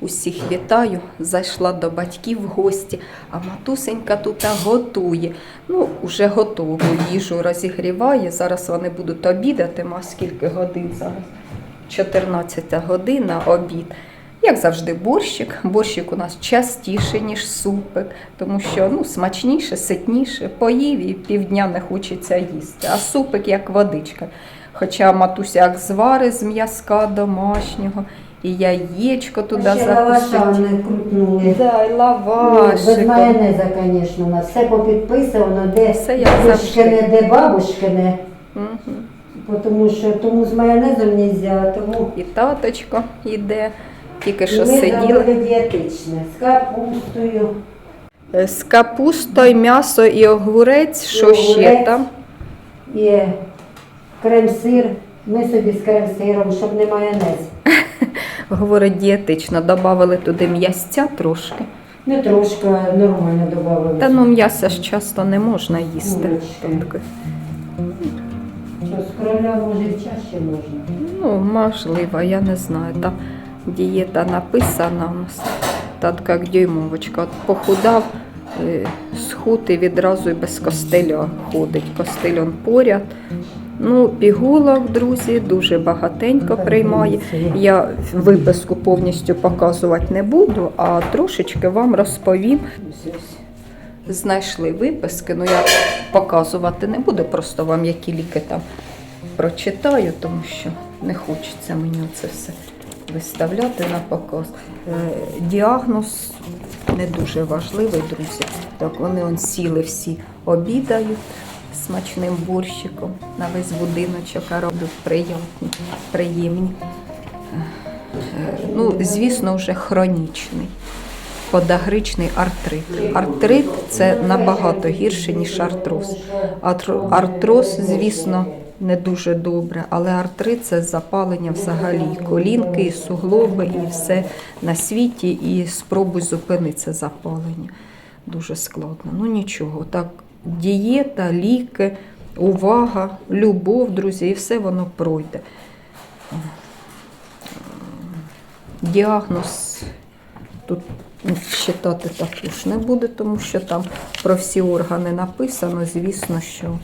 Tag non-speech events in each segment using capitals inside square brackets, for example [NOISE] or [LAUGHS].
Усіх вітаю. Зайшла до батьків в гості, а матусенька тут готує. Ну, уже готову їжу розігріває. Зараз вони будуть обідати. Ма скільки годин зараз? 14 година обід. Як завжди, борщик. Борщик у нас частіше, ніж супик, тому що ну, смачніше, ситніше, поїв і півдня не хочеться їсти. А супик як водичка. Хоча матуся як звари з м'язка домашнього, і яєчко туди не крутнули. Да, і лавашик. Без майонеза, звісно, у нас все попідписано, де Все як бабушкине, де бабушкине, Мгм. тому що тому з майонезом не можна, тому І таточко йде, тільки що ми сиділи. зробили дієтичне з капустою. Е, З капустою, м'ясо і огурець, що ще огурець. там? І крем-сир. Ми собі з крем-сиром, щоб не майонез. [LAUGHS] Говорить, дієтично, додали туди м'ясця трошки. Ми трошки нормально додали. Та ну м'яса ж часто не можна їсти. Що, з короля може чаще можна. Ну, можливо, я не знаю. Там дієта написана у нас. Так як дюймовочка. От похудав, е, схуд і відразу і без костеля ходить. Костель он поряд. Ну, пігулок, друзі, дуже багатенько приймає. Я виписку повністю показувати не буду, а трошечки вам розповім. Знайшли виписки, ну я показувати не буду, просто вам які ліки там прочитаю, тому що не хочеться мені це все виставляти на показ. Е, Діагноз не дуже важливий, друзі. Так, вони он сіли всі обідають смачним борщиком на весь будиночок, а роблять приємні. приємні. Ну, звісно, вже хронічний. Подагричний артрит. Артрит це набагато гірше, ніж артроз. Артро- Артроз, звісно, не дуже добре, але артрит це запалення взагалі і колінки, і суглоби, і все на світі. І спробуй зупинити це запалення. Дуже складно. Ну нічого, так, дієта, ліки, увага, любов, друзі, і все воно пройде. Діагноз тут читати також не буде, тому що там про всі органи написано. Звісно, що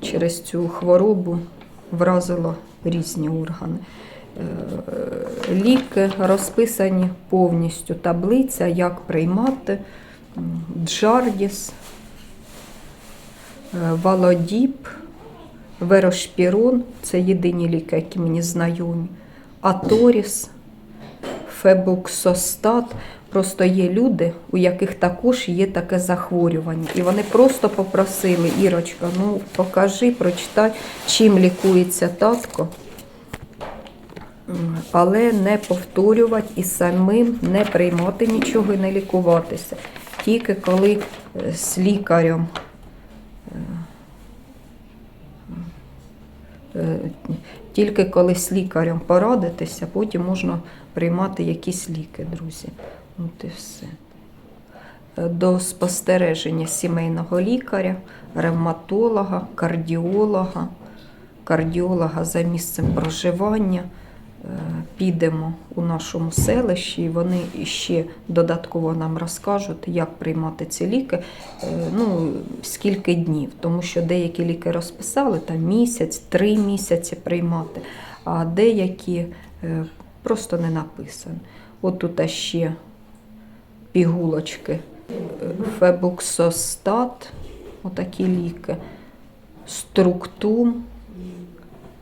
через цю хворобу вразило різні органи. Е, Ліки розписані повністю таблиця, як приймати Джардіс, е, Валодіп, Верошпірон це єдині ліки, які мені знайомі. Аторіс, Фебуксостат. Просто є люди, у яких також є таке захворювання. І вони просто попросили, Ірочка, ну покажи, прочитай, чим лікується татко. Але не повторювати і самим не приймати нічого і не лікуватися. Тільки коли е, з лікарем Тільки коли з лікарем порадитися, потім можна приймати якісь ліки, друзі. От і все. Е, До спостереження сімейного лікаря, ревматолога, кардіолога, кардіолога за місцем проживання. Підемо у нашому селищі, і вони ще додатково нам розкажуть, як приймати ці ліки, е, ну, скільки днів, тому що деякі ліки розписали там місяць, три місяці приймати, а деякі е, просто не написані. От тут ще пігулочки, фебуксостат, отакі ліки, структум.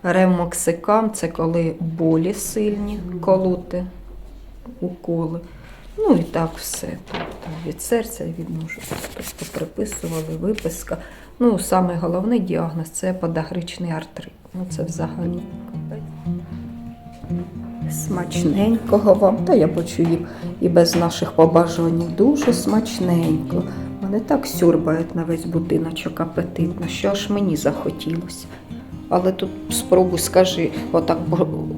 Ремоксикам це коли болі сильні, колоти, уколи. Ну і так все. Тобто від серця від ножу. Приписували, виписка. Ну, саме головний діагноз це подагричний артрит. Ну це взагалі. Смачненького вам, та я їм і без наших побажань. Дуже смачненько. Вони так сюрбають на весь будиночок апетитно, що аж мені захотілося. Але тут спробуй скажи, отак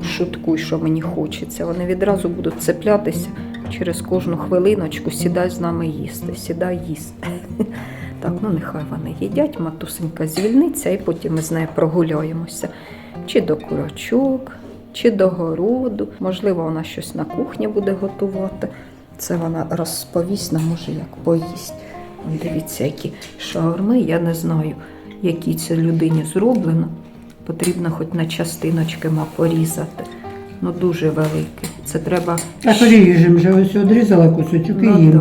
шуткуй, що мені хочеться. Вони відразу будуть цеплятися через кожну хвилиночку, сідай з нами їсти, сідай їсти. [LAUGHS] Так, ну нехай вони їдять, матусенька звільниться, і потім ми з нею прогуляємося. Чи до курочок, чи до городу. Можливо, вона щось на кухні буде готувати. Це вона розповість нам, може, як поїсть. Дивіться, які шаурми, я не знаю, які це людині зроблено. Потрібно хоч на частиночки ма порізати. Ну дуже великі. Це треба А поріжемо вже ось одрізала кусочок і Ну, їм. да.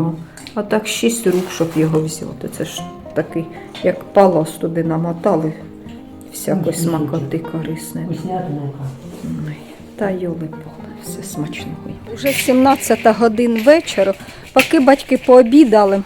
А так шість рук, щоб його взяти. Це ж такий, як палас туди намотали. Всякої Ну, смакоти корисної. Ой, Та йоли поле, все смачного. Уже 17 годин вечора, поки батьки пообідали.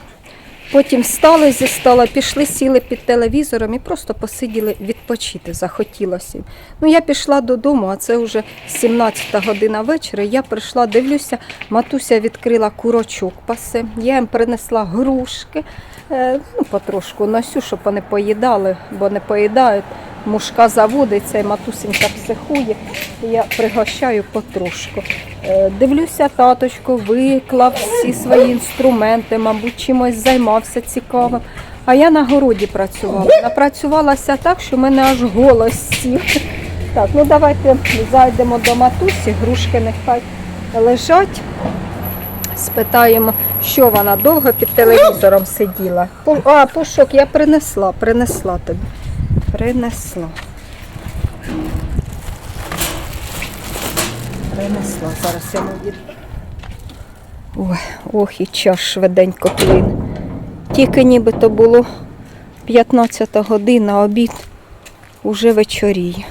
Потім встали зі стола, пішли, сіли під телевізором і просто посиділи відпочити. Захотілося. Ну, я пішла додому, а це вже 17 година вечора. Я прийшла, дивлюся, матуся відкрила курочок пасе. Я їм принесла грушки, е, ну, потрошку носю, щоб вони поїдали, бо не поїдають. Мушка заводиться, і матусенька психує. Я пригощаю потрошку. Е, Дивлюся, таточко виклав всі свої інструменти, мабуть, чимось займався цікавим. А я на городі працювала. Напрацювалася так, що в мене аж голос сів. Так, ну давайте зайдемо до матусі, грушки нехай лежать. Спитаємо, що вона довго під телевізором сиділа. А, пушок, я принесла, принесла тобі. Принесла. Принесла. Зараз я навіду. Ой, ох, і час швиденько плине. Тільки нібито було 15 година, обід уже вечоріє.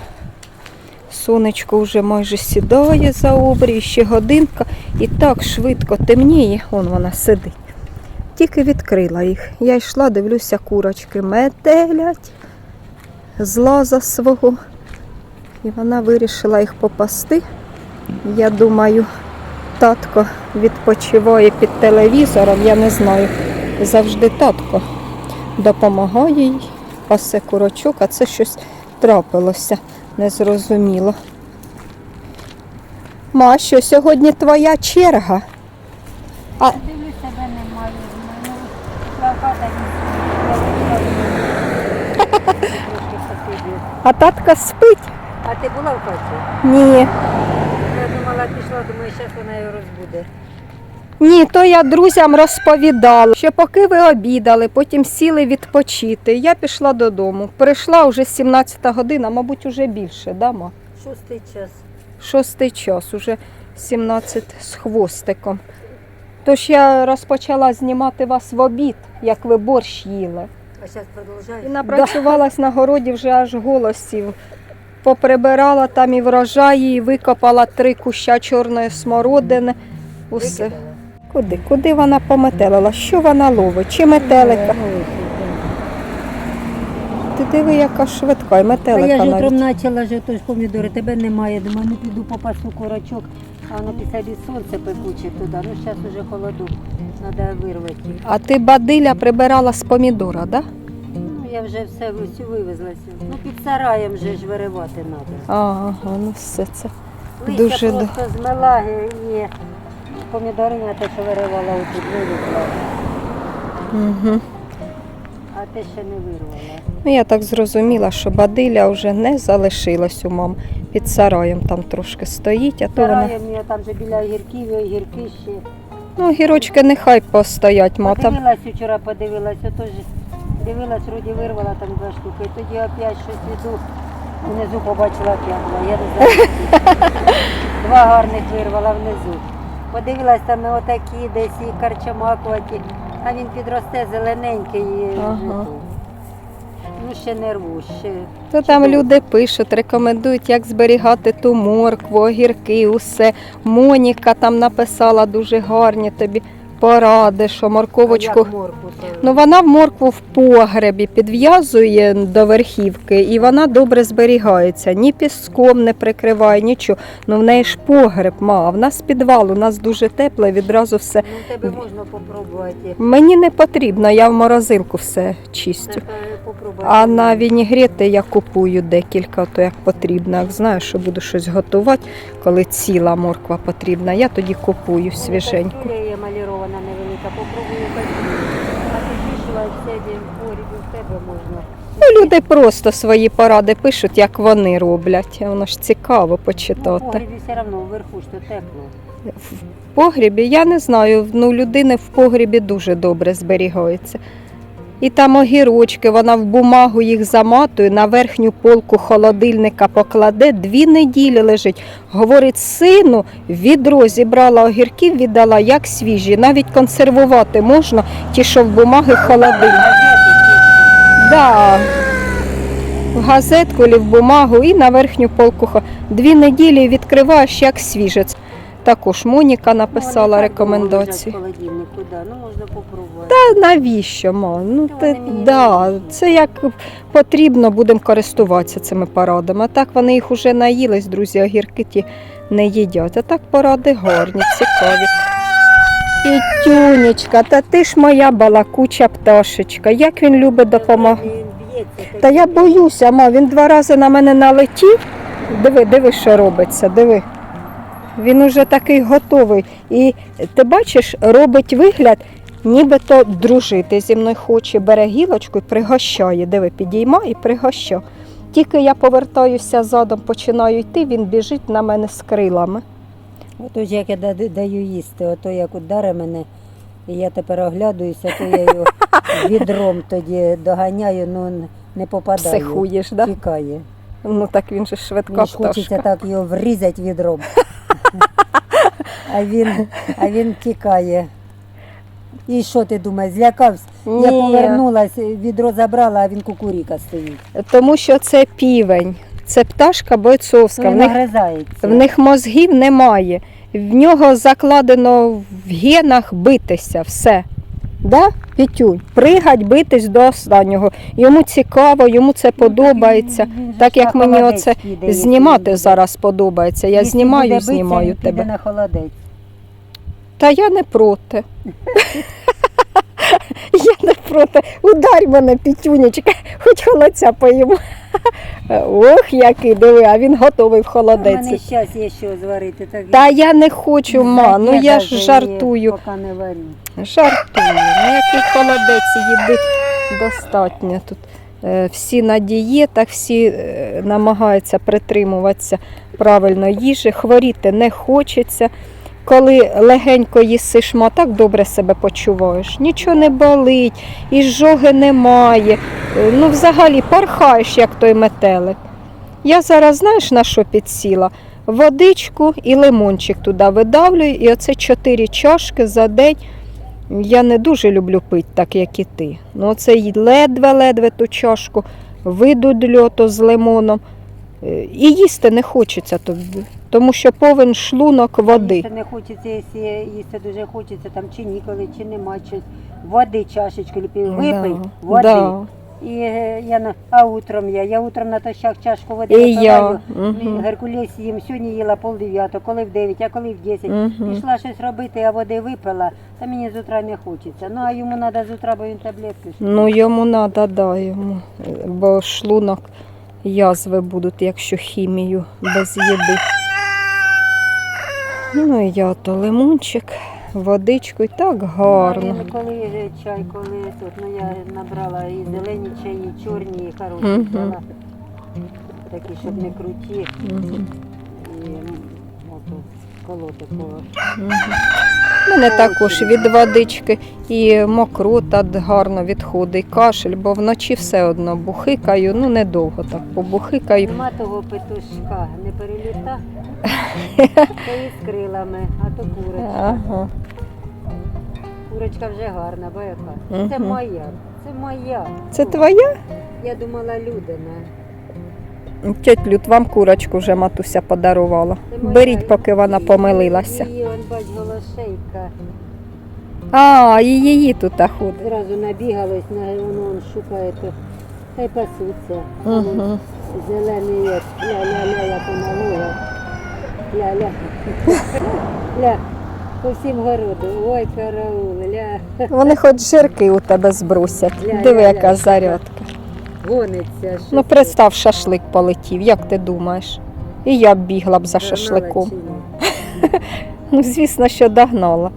Сонечко вже майже сідає за обрій, ще годинка і так швидко темніє, он вона сидить. Тільки відкрила їх. Я йшла, дивлюся, курочки метелять з лаза свого. І вона вирішила їх попасти. Я думаю, татко відпочиває під телевізором, я не знаю. Завжди татко допомагає їй, пасе курочок, а це щось трапилося незрозуміло. Мащо, сьогодні твоя черга. А Дивлюсь, тебе немає. Ну, плаката А татка спить? А ти була в хаті? Ні. Я думала, пішла, думаю, зараз вона його розбуде. Ні, то я друзям розповідала, що поки ви обідали, потім сіли відпочити. Я пішла додому. Прийшла вже 17 година, мабуть, уже більше, да, ма? Шостий час. Шостий час, уже 17 з хвостиком. Тож я розпочала знімати вас в обід, як ви борщ їли. А зараз продовжаєш? І напрацювалась на городі вже аж голосів. Поприбирала там і врожаї, і викопала три куща чорної смородини. Усе. Викидала? Куди? Куди вона пометелила? Що вона ловить? Чи метелика? Ти диви, яка швидка, і А метелика я ж утром почала ж тож помідори, тебе немає. Думаю, ну піду попасу курочок, а воно після від сонця пекуче туди. Ну зараз уже холоду, треба вирвати. А ти бадиля прибирала з помідора, да? Ну я вже все всю вивезла. Ну під сараєм вже ж виривати треба. Ага, ну все це. Листя Дуже просто змила і помідорина те, що виривала отут, вилікла, Угу. А те ще не вирвала. Ну я так зрозуміла, що бадиля вже не залишилась у мам. Під сараєм там трошки стоїть, а то вона. Сараєм я там же біля огірків, і огірки ще. Ну, гірочки нехай постоять, ма там. Подивилась вчора, подивилась, отож дивилась, вроді вирвала там два штуки. І тоді опять щось іду, внизу побачила п'ятла, я не знаю. Два гарних вирвала внизу. Подивилась там і отакі десь і карчамакуваті, а він підросте зелененький і Ага. Ну ще не рву, ще. То там люди пишуть, рекомендують, як зберігати ту моркву, огірки, усе. Моніка там написала дуже гарні тобі поради, що морковочку. А як моркву то? Ну вона в моркву в погребі підв'язує до верхівки, і вона добре зберігається. Ні піском не прикриває, нічого. Ну в неї ж погреб ма, в нас підвал, у нас дуже тепле, відразу все. Ну, тебе можна попробувати. Мені не потрібно, я в морозилку все чистю. Е, попробуй. А на вінігрети я купую декілька, то як потрібно. Як знаю, що буду щось готувати, коли ціла морква потрібна, я тоді купую свіженьку. Кастрюля є малірована невелика, попробую кастрюлю. А тоді, бачила, сьогодні в погрібі в тебе можна. Ну, люди просто свої поради пишуть, як вони роблять. Воно ж цікаво Ну, в почитати. погрібі все одно вверху ж то тепло. В погрібі, я не знаю, ну людини в погрібі дуже добре зберігаються. І там огірочки, вона в бумагу їх заматує, на верхню полку холодильника покладе, дві неділі лежить. Говорить, сину, відро зібрала огірків, віддала як свіжі. Навіть консервувати можна, ті, що в бумаги холодильник. Да. В газетку чи в бумагу і на верхню полку. Дві неділі відкриваєш як свіжець. Також Моніка написала рекомендації. Ну. Та навіщо, ма? Ну, те, да, це як потрібно, будемо користуватися цими порадами. А так вони їх уже наїлись, друзі, огірки ті не їдять. А так поради гарні, цікаві. І тюнечка, та ти ж моя балакуча пташечка. Як він любить допомагати. Та я боюся, ма, він два рази на мене налетів. Диви, диви, що робиться, диви. Він уже такий готовий. І ти бачиш, робить вигляд, нібито дружити зі мною хоче, бере гілочку і пригощає. Диви, підійма і пригощає. Тільки я повертаюся задом, починаю йти, він біжить на мене з крилами. Ото ж як я даю їсти, ото як ударе мене, і я тепер оглядуюся, то я його [LAUGHS] відром тоді доганяю, ну не попадаю. Психуєш, да? Тікає. Ну так він же швидка Мені ж хочеться так його врізати відром. [LAUGHS] А він, а він тікає. І що ти думаєш, злякався? Я Ні. повернулась, відро забрала, а він кукуріка стоїть. Тому що це півень, це пташка бойцовська. В них. В них мозгів немає. В нього закладено в генах битися, все. Да, Пітюнь? Пригать, битись до останнього. Йому цікаво, йому це подобається. Він же Так як мені оце знімати зараз подобається. Я знімаю, знімаю тебе. на холодець. Та я не проти. [LAUGHS] [LAUGHS] Я проти. Ударь мене, пітюнечка, хоч холодця поїмо. [LAUGHS] Ох, який диви, а він готовий в У мене холодець. зараз є що зварити. Так Та я не хочу, ма, ну я ж жартую. Поки не варю. Жартую. Ну, який холодець їди достатньо тут. Е, Всі на дієтах, всі е, намагаються притримуватися правильно їжі, хворіти не хочеться. Коли легенько їси шма, так добре себе почуваєш. Нічого не болить, і жоги немає. Е, Ну, взагалі, порхаєш, як той метелик. Я зараз, знаєш, на що підсіла? Водичку і лимончик туди видавлюю, і оце чотири чашки за день. Я не дуже люблю пити, так як і ти. Ну, оце ледве-ледве ту чашку, видудлю то з лимоном. І їсти не хочеться тобі, тому що повен шлунок води. Їсти не хочеться, якщо їсти дуже хочеться, там чи ніколи, чи нема щось. Води чашечку ліпив, випий, Да, води. да. І е, я на, а утром я. Я утром натощак чашку води І я. Мгм. Геркулес їм сьогодні їла пол дев'ятого, коли в дев'ять, а коли в десять. Мгм. Пішла щось робити, а води випила, та мені з утра не хочеться. Ну а йому треба з утра, бо він таблетки. ж. Ну йому треба, да, йому. Е, Бо шлунок язви будуть, якщо хімію без їди. Ну і я то лимончик, водичку і так гарно. Ну, коли чай, коли тут, ну я набрала і зелені чаї, і чорні, і хороші взяла. Такі, щоб не круті. Мгм. І ото колоти по У мене також від водички і мокрота гарно відходить, кашель, бо вночі все одно бухикаю, ну недовго так побухикаю. Нема того петушка, не переліта. [LAUGHS] Та і з крилами, а то курочка. Ага. Курочка вже гарна, бо яка. Це моя. Це моя. Це твоя? Я думала Людина. Тьоть Люд, вам курочку вже матуся подарувала. Беріть, поки вона помилилася. І он бач голошейка. А, і її тут ходить. Зразу набігалась, на воно он шукає, то та й пасуться. Угу. Зелений як ля-ля-ля, як вона. Ля-ля. Ля. По всім городу. Ой, караул, ля. Вони хоч жирки у тебе збрусять. Диви, яка зарядка. Гониться. що Ну, це. представ, шашлик полетів, як ти думаєш? І я б бігла б за Догнала шашликом. чи ні? [LAUGHS] Ну, звісно, що догнала.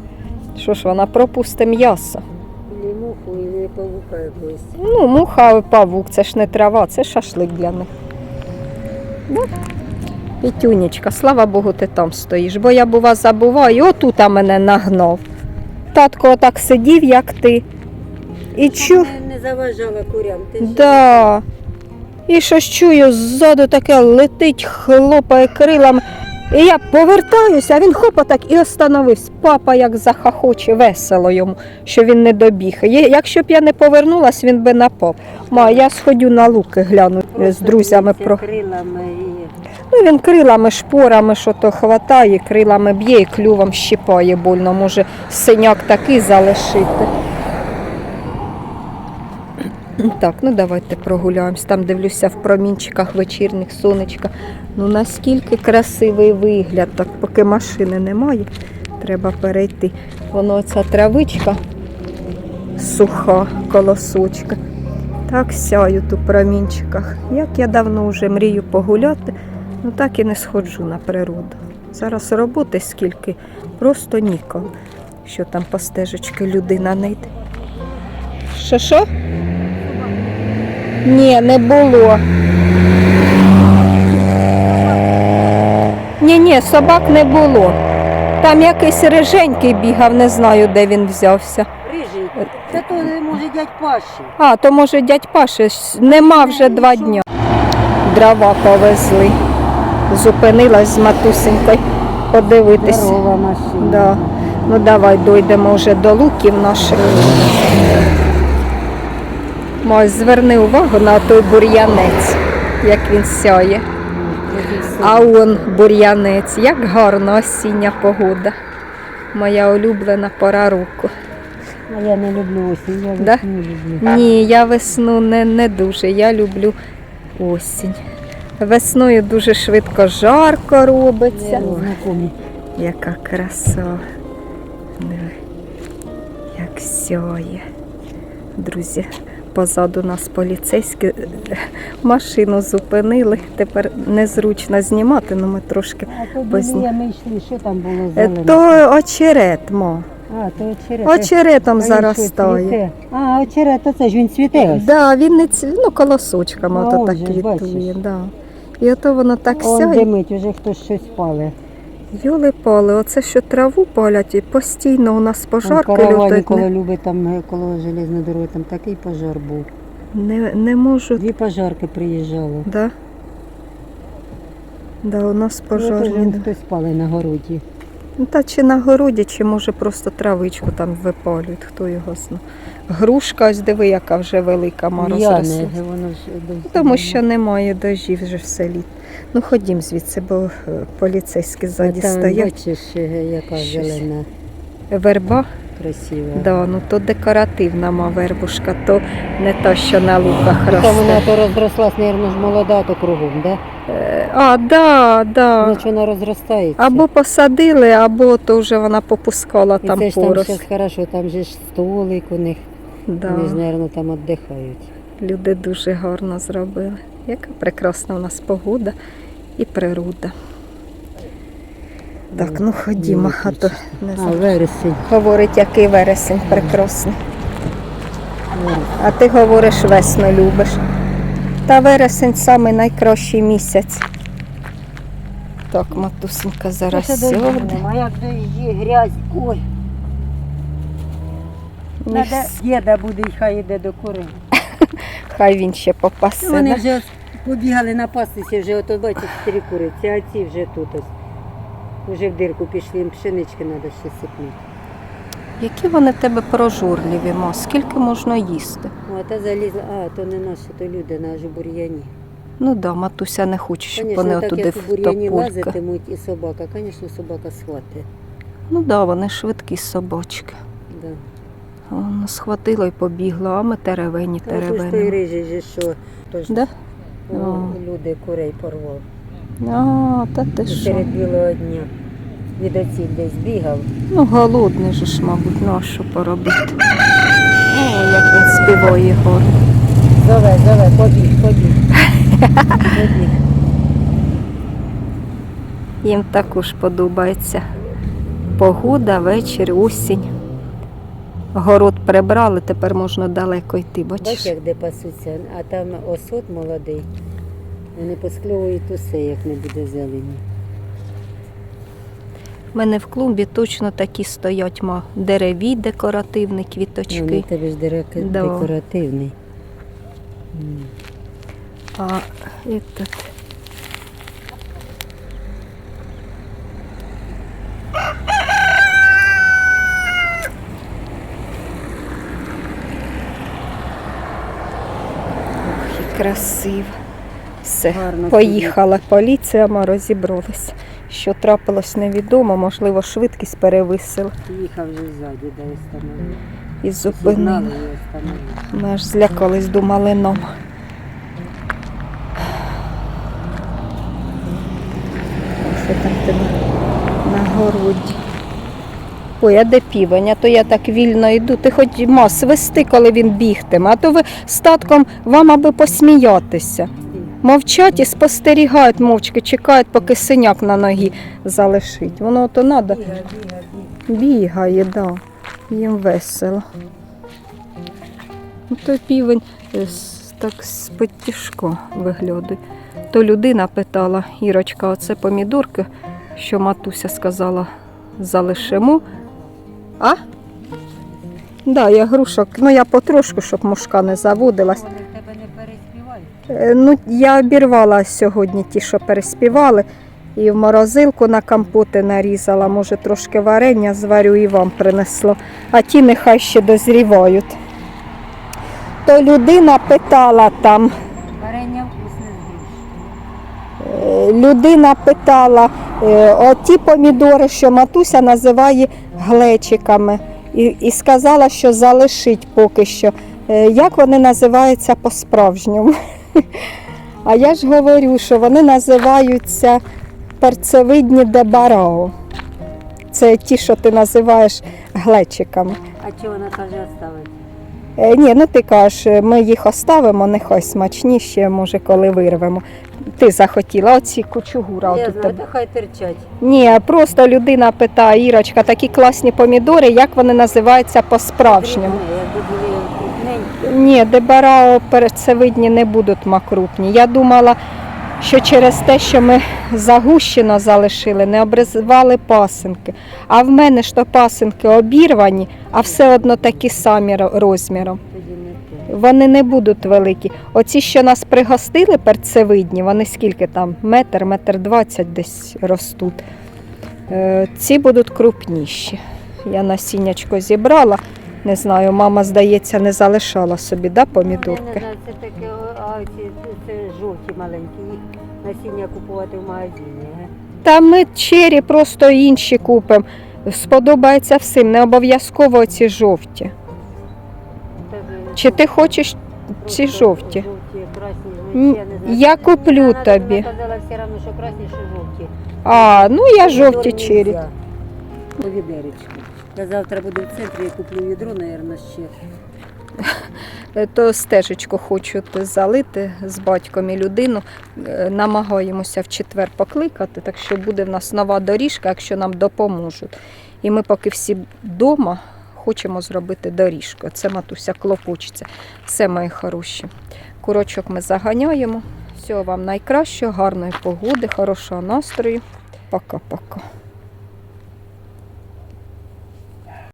Що ж, вона пропусте м'ясо. Или муху, і павука якогось. Ну, муха, павук, це ж не трава, це шашлик для них. Да? Пітюнечка, слава Богу, ти там стоїш, бо я бува забуваю, отут а мене нагнав. Татко отак сидів, як ти. І чу. Не, заважала курям. Ти Да. І щось чую, ззаду таке летить, хлопає крилами. І я повертаюся, а він хопа так і остановився. Папа як захахоче, весело йому, що він не добіг. Якщо б я не повернулась, він би напав. Ма, я сходю на луки гляну з друзями про. крилами Ну він крилами, шпорами, що то хватає, крилами б'є і клювом щипає больно. Може синяк такий залишити. Так, ну давайте прогуляємось. Там дивлюся в промінчиках вечірніх сонечка. Ну наскільки красивий вигляд, так поки машини немає, треба перейти. Воно ця травичка суха, колосочка. Так сяють у промінчиках. Як я давно вже мрію погуляти, ну так і не сходжу на природу. Зараз роботи скільки, просто ніколи. Що там по стежечки людина не йде. Що що? Ні, не було. Ні, ні, собак не було. Там якийсь риженький бігав, не знаю, де він взявся. рижий. Це то може дядь Паші. А, то може дядь Паші нема вже два дня. Дрова повезли. Зупинилась з матусенькою подивитися. Здорова машина. Да. Ну давай дойдемо вже до луків наших. Мось, зверни увагу на той бур'янець, як він сяє. А он бур'янець, як гарна осіння погода. Моя улюблена пора року. А я не люблю осінь, я Да? весну люблю. Ні, я весну не, не дуже. Я люблю осінь. Весною дуже швидко жарко робиться. Знакомі. Яка краса. Як сяє. Друзі, позаду нас поліцейські машину зупинили. Тепер незручно знімати, але ми трошки. Позні- біля йшли, що там було Е. То очерет, мо. А, то очерет. Очеретом заростає. А, очерет, то це ж він цвіте ось. Да, він не ці... ну, колосочками ото так квітує. Да. І ото воно так сяє. димить, уже хтось щось пале. Йоли пали, оце що траву палять, і постійно у нас пожарки Каравані, лютать. коли люби там е, коло железної дороги, там такий пожар був. не, не можу. Дві пожарки приїжджали. Да? Да, у нас Ну, да. хтось пали на городі. Ну, та чи на городі, чи може просто травичку там випалюють, хто його знає. Грушка, ось диви, яка вже велика мороз воно ж десь Тому що немає дождів вже все літ. Ну ходім звідси, бо е, поліцейські ззаді там, стоять. бачиш, е, яка Щось. зелена, Верба, красива. да, ну то декоративна ма вербушка, то не та, що на луках Та вона росте. то розрослась, мабуть, ж молода, то кругом, да? Е, А, да, да. Значить вона розростається. Або посадили, або то вже вона попускала І там це ж там зараз хорошо, там же ж столик у них, Да. вони ж, мабуть, там віддихають. Люди дуже гарно зробили. Яка прекрасна у нас погода і природа. Так, ну ходімо, а то не А, вересень. Говорить, який вересень прекрасний. А ти говориш, весну любиш. Та вересень самий найкращий місяць. Так, матусенька зараз Це сьогодні. нема, як дощі, грязь, ой. Надо діда буде, і хай йде до кури. [LAUGHS] Хай він ще попасе. Вони да? вже ось побігали напастися, вже ото бачиш три куриці, а ці вже тут ось. Вже в дирку пішли, їм пшенички треба ще сипнути. Які вони в тебе прожорливі, ма? Скільки можна їсти? О, та залізла, а, то не наші, то люди на аж у бур'яні. Ну да, матуся не хоче, щоб вони Звісно, так отуди як у бур'яні лазитимуть і собака, звісно, собака схватить. Ну да, вони швидкі собачки. Да. А Воно схватило і побігло, а ми теревені, А ось той теревені. рижий же що, Да? О. люди курей порвав. А, та ти що? серед білого дня. Від оці десь бігав. Ну, голодний же ж, мабуть, ну а що поробити? О, як він співає гарно. Зове, зове, побіг, побіг. Побіг. Їм також подобається погода, вечір, осінь. город прибрали, тепер можна далеко йти. Бачиш, Бачиш? як де пасуться, а там осот молодий. Вони поскльовують усе, як не буде зелені. У мене в клумбі точно такі стоять ма дереві, декоративні Ну, квіточки. у тебе ж дерек- Да. декоративний. М. А этот... Ох, і красиво. Все, Гарно поїхала поліція, ми розібрались. Що трапилось невідомо, можливо, швидкість перевисила Їхав вже ззаді, де і зупинила. і встановив. Ми аж злякались, думали нам. Що там тебе на городі? Ой, а де півень? А то я так вільно йду. Ти хоч ма свисти, коли він бігтиме, а то ви статком вам аби посміятися. Мовчать і спостерігають мовчки, чекають, поки синяк на ногі залишить. Воно то треба. Біга, біга, біга. Бігає, да. Їм весело. Ну, той півень е, так з-під виглядає. То людина питала, Ірочка, оце помідорки, що матуся сказала, залишимо. А? Да, я грушок, ну я потрошку, щоб мушка не заводилась. Ну, я обірвала сьогодні ті, що переспівали, і в морозилку на компоти нарізала. Може, трошки варення зварю і вам принесло. А ті нехай ще дозрівають. То людина питала там, Варення вкусне е, людина питала, е, оті помідори, що матуся називає глечиками, і, і сказала, що залишить поки що. Е, Як вони називаються по-справжньому? А я ж говорю, що вони називаються перцевидні дебарао. Це ті, що ти називаєш глечиками. А чого вона каже оставити? Е, ні, ну ти кажеш, ми їх оставимо, нехай смачніші, може, коли вирвемо. Ти захотіла оці кучугура. Я отут знаю, тебе. то хай терчать. Ні, просто людина питає, Ірочка, такі класні помідори, як вони називаються по-справжньому? Дрібне, Якби були. Ні, дебарао перцевидні не будуть макрупні. Я думала, що через те, що ми загущено залишили, не обрізали пасинки. А в мене ж то пасинки обірвані, а все одно такі самі розміром. Вони не будуть великі. Оці, що нас пригостили перцевидні, вони скільки там? Метр, метр двадцять десь ростуть. Е, Ці будуть крупніші. Я насіннячко зібрала. Не знаю, мама, здається, не залишала собі, да, помідорки? це таке, а ці жовті маленькі, їх насіння купувати в магазині. Та ми чері просто інші купимо. Сподобається всім, не обов'язково ці жовті. Чи ти хочеш ці жовті? Ну, я куплю тобі. А, ну я жовті Помідор чері. Я завтра буду в центрі, я куплю відро, мабуть, ще. Е, То стежечку хочу залити з батьком і людину. Е, Намагаємося в четвер покликати, так що буде в нас нова доріжка, якщо нам допоможуть. І ми поки всі вдома хочемо зробити доріжку. Це матуся клопочеться. Все, мої хороші. Курочок ми заганяємо. Всього вам найкращого, гарної погоди, хорошого настрою. Пока-пока.